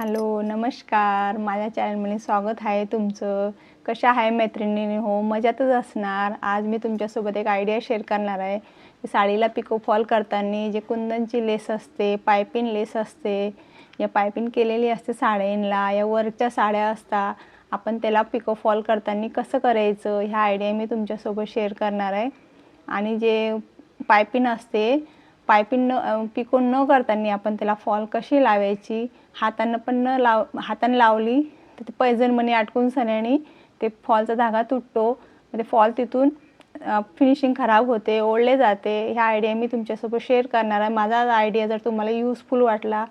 Hello नमस्कार. माझ्या चॅनलमध्ये स्वागत आहे तुमचं. कशा आहे मैत्रिणीने? हो मजातच असणार. आज मी तुमच्यासोबत एक आयडिया शेअर करणार आहे. की साडीला पिको फॉल करताना जे कुंदनची लेस असते पायपिन लेस असते या पायपिन केलेली असते साड्यांना या वर्कच्या साड्या असतात आपण त्याला पिको फॉल करताना कसं करायचं? ह्या आयडिया मी तुमच्यासोबत शेअर करणार आहे. आणि जे पायपिन असते पायपिंग न पिको न करताना आपण त्याला फॉल कशी लावायची हातानं पण न लाव हातानं लावली तर ते पैजणमणी अटकून सण्याने ते फॉलचा धागा तुटतो. म्हणजे फॉल तिथून फिनिशिंग खराब होते ओढले जाते. ह्या आयडिया मी तुमच्यासोबत शेअर करणार आहे. माझा आयडिया जर तुम्हाला यूजफुल वाटला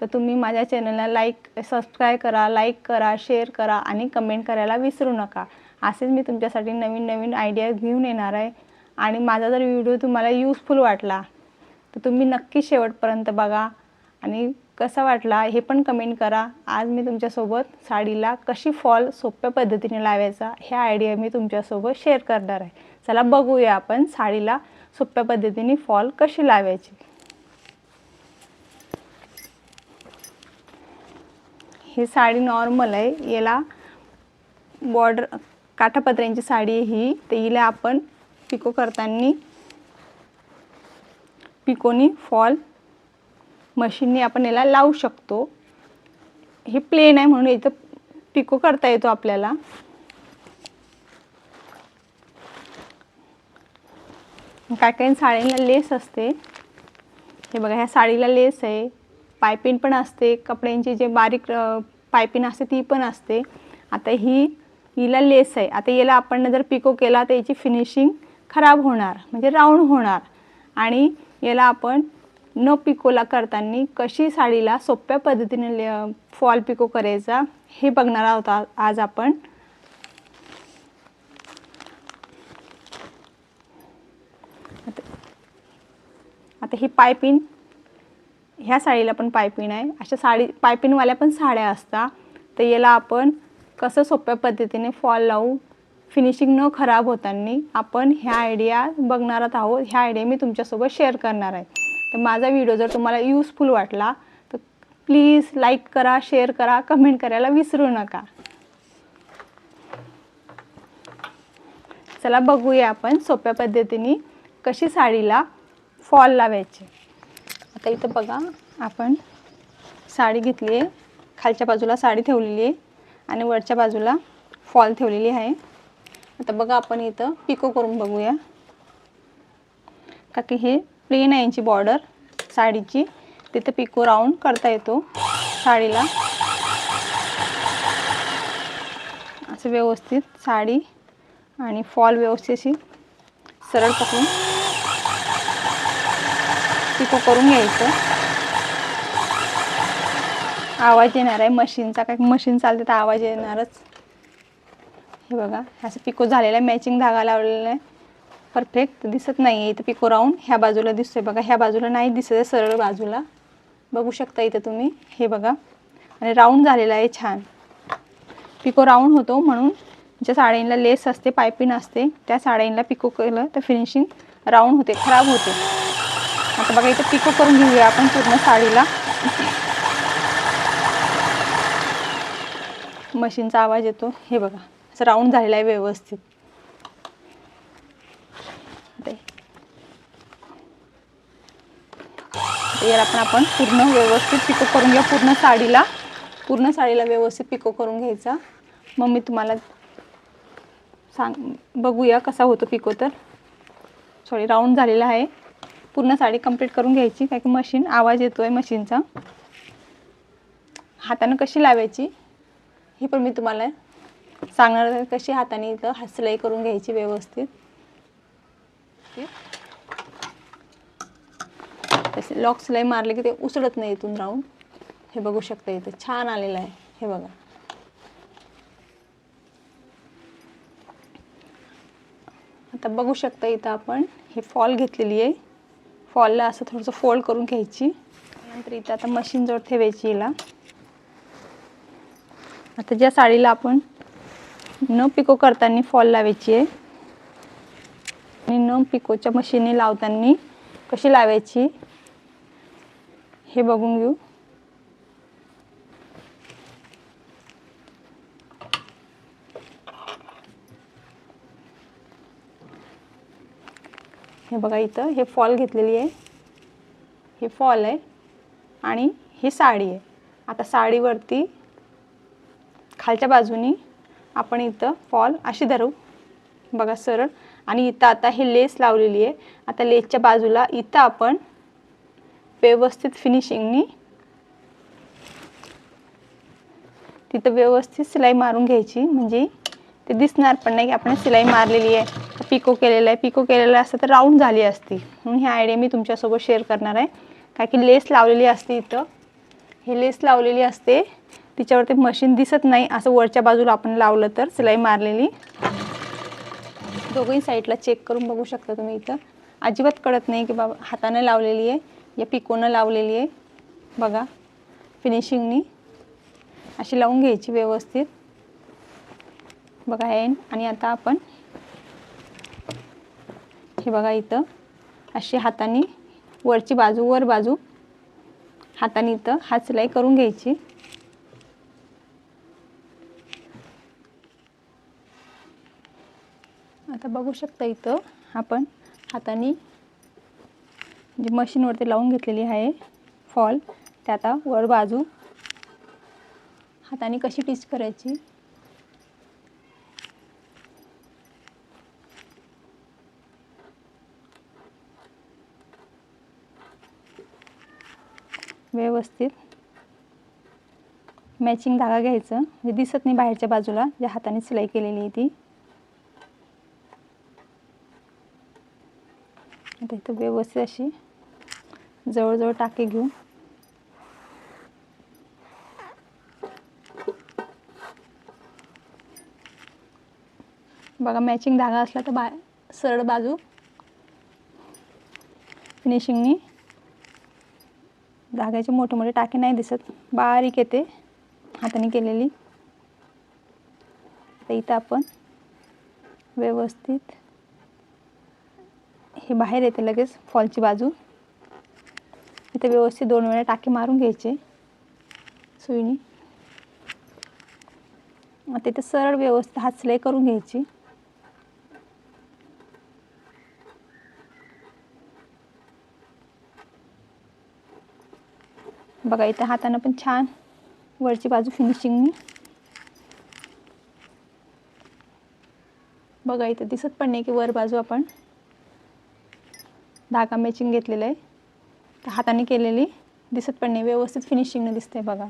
तर तुम्ही माझ्या चॅनलला लाईक सबस्क्राईब करा लाईक करा शेअर करा आणि कमेंट करायला विसरू नका. असेच मी तुमच्यासाठी नवीन नवीन आयडिया घेऊन येणार आहे. आणि माझा जर व्हिडिओ तुम्हाला यूजफुल वाटला तर तुम्ही नक्की शेवटपर्यंत बघा. आणि कसा वाटला हे पण कमेंट करा. आज मी तुमच्यासोबत साडीला कशी फॉल सोप्या पद्धतीने लावायचा ह्या आयडिया मी तुमच्यासोबत शेअर करणार आहे. चला बघूया आपण साडीला सोप्या पद्धतीने फॉल कशी लावायची. ही साडी नॉर्मल आहे. याला बॉर्डर काठापत्र्यांची साडी आहे ही. तर हिला आपण पिको करताना पिकोनी फॉल मशीनने आपण याला लावू शकतो. हे प्लेन आहे म्हणून इथं पिको करता येतो आपल्याला. काय काही साडीला लेस असते. हे बघा ह्या साडीला लेस आहे. पायपिन पण असते. कपड्यांची जे बारीक पायपिन असते ती पण असते. आता ही हिला लेस आहे. आता याला आपण जर पिको केला तर याची फिनिशिंग खराब होणार. म्हणजे राऊंड होणार. आणि याला आपण न पिकोला करताना कशी साडीला सोप्या पद्धतीने फॉल पिको करायचा हे बघणार आहोत आज आपण. आता ही पायपिन ह्या साडीला पण पायपिन आहे. अशा साडी पायपिनवाल्या पण साड्या असतात. तर याला आपण कसं सोप्या पद्धतीने फॉल लावू फिनिशिंग न खराब होताना आपण ह्या आयडिया बघणारच आहोत. ह्या आयडिया मी तुमच्यासोबत शेअर करणार आहे. तर माझा व्हिडिओ जर तुम्हाला यूजफुल वाटला तर प्लीज लाईक करा शेअर करा कमेंट करायला विसरू नका. चला बघूया आपण सोप्या पद्धतीने कशी साडीला फॉल लावायची. आता इथं बघा आपण साडी घेतली आहे. खालच्या बाजूला साडी ठेवलेली आहे आणि वरच्या बाजूला फॉल ठेवलेली आहे. आता बघा आपण इथं पिको करून बघूया. का की हे प्लेन आहे यांची बॉर्डर साडीची. तिथं पिको राऊंड करता येतो साडीला. असं व्यवस्थित साडी आणि फॉल व्यवस्थित अशी सरळ पकडून पिको करून घ्यायचं. आवाज येणार आहे. मशीनचा काय मशीन चालते तर आवाज येणारच. हे बघा असं पिको झालेलं आहे मॅचिंग धागा लावलेला आहे. परफेक्ट दिसत नाही आहे इथं पिको राऊंड ह्या बाजूला दिसतोय बघा ह्या बाजूला नाही दिसत आहे सरळ बाजूला. बघू शकता इथं तुम्ही हे बघा. आणि राऊंड झालेला आहे छान. पिको राऊंड होतो म्हणून ज्या साड्यांना लेस असते पायपिंग असते त्या साड्यांना पिको केलं तर फिनिशिंग राऊंड होते खराब होते. आता बघा इथं पिको करून घेऊया आपण पूर्ण साडीला. मशीनचा आवाज येतो हे बघा. असं राऊंड झालेला आहे व्यवस्थित. याला पण आपण पूर्ण व्यवस्थित पिको करून घ्या. पूर्ण साडीला पूर्ण साडीला व्यवस्थित पिको करून घ्यायचा. मग मी तुम्हाला सांग बघूया कसा होतो पिको तर. सॉरी राऊंड झालेला आहे. पूर्ण साडी कंप्लीट करून घ्यायची काय की मशीन आवाज येतो आहे मशीनचा हातानं कशी लावायची हे पण मी तुम्हाला सांगणार कशी हाताने इथं हसलाई करून घ्यायची व्यवस्थित. तसे लॉक सिलाई मारले की ते उसळत नाही इथून राहून. हे बघू शकता इथे छान आलेलं आहे. हे बघा. आता बघू शकता इथं आपण ही फॉल घेतलेली आहे. फॉलला असं थोडंसं फोल्ड करून घ्यायची. नंतर इथं आता मशीन जवळ ठेवायची हिला. आता ज्या साडीला आपण न पिको करताना फॉल लावायची आहे. आणि न पिकोच्या मशीनी लावताना कशी लावायची? हे बघून घेऊ. हे बघा इथं हे फॉल घेतलेली आहे. हे फॉल आहे आणि ही साडी आहे. आता साडीवरती खालच्या बाजूनी आपण इथं फॉल अशी धरू. बघा सरळ. आणि इथं आता हे लेस लावलेली आहे. आता लेसच्या बाजूला इथं आपण व्यवस्थित फिनिशिंगनी तिथं व्यवस्थित सिलाई मारून घ्यायची. म्हणजे ते दिसणार पण नाही की आपण सिलाई मारलेली आहे. पिको केलेलं आहे. पिको केलेलं असतं तर राऊंड झाली असती. म्हणून ही आयडिया मी तुमच्यासोबत शेअर करणार आहे. काय की लेस लावलेली असते इथं. हे लेस लावलेली असते. तिच्यावरती मशीन दिसत नाही असं वरच्या बाजूला आपण लावलं तर सिलाई मारलेली. दोघंही साईडला चेक करून बघू शकता तुम्ही इथं. अजिबात कळत नाही की बाबा हाताने लावलेली आहे या पिकोनं लावलेली आहे. बघा फिनिशिंगनी अशी लावून घ्यायची व्यवस्थित. बघा हे आणि आता आपण हे बघा इथं अशी हाताने वरची बाजू वर बाजू हाताने इथं हात सिलाई करून घ्यायची. आता बघू शकता इथं आपण हाताने जी मशीनवरती लावून घेतलेली आहे फॉल ते आता वर बाजू हाताने कशी टीच करायची? व्यवस्थित मॅचिंग धागा घ्यायचं. जे दिसत नाही बाहेरच्या बाजूला ज्या हाताने सिलाई केलेली आहे ती. आता इथं व्यवस्थित अशी जवळजवळ टाके घेऊन. बघा मॅचिंग धागा असला तर बा सरळ बाजू. फिनिशिंगनी धाग्याचे मोठे मोठे टाके नाही दिसत. बारीक येते हाताने केलेली. तर इथं आपण व्यवस्थित हे बाहेर येते लगेच फॉलची बाजू. इथे व्यवस्थित दोन वेळा टाके मारून घ्यायचे. सुईनी. आता इथे सरळ व्यवस्थित हात सिलाई करून घ्यायची. बघा इथे हातानं पण छान वरची बाजू फिनिशिंगनी बघा इथं दिसत पण नाही की वर बाजू आपण धागा मॅचिंग घेतलेलं आहे. हाताने केलेली. दिसत पण नाही. व्यवस्थित फिनिशिंगने दिसते बघा.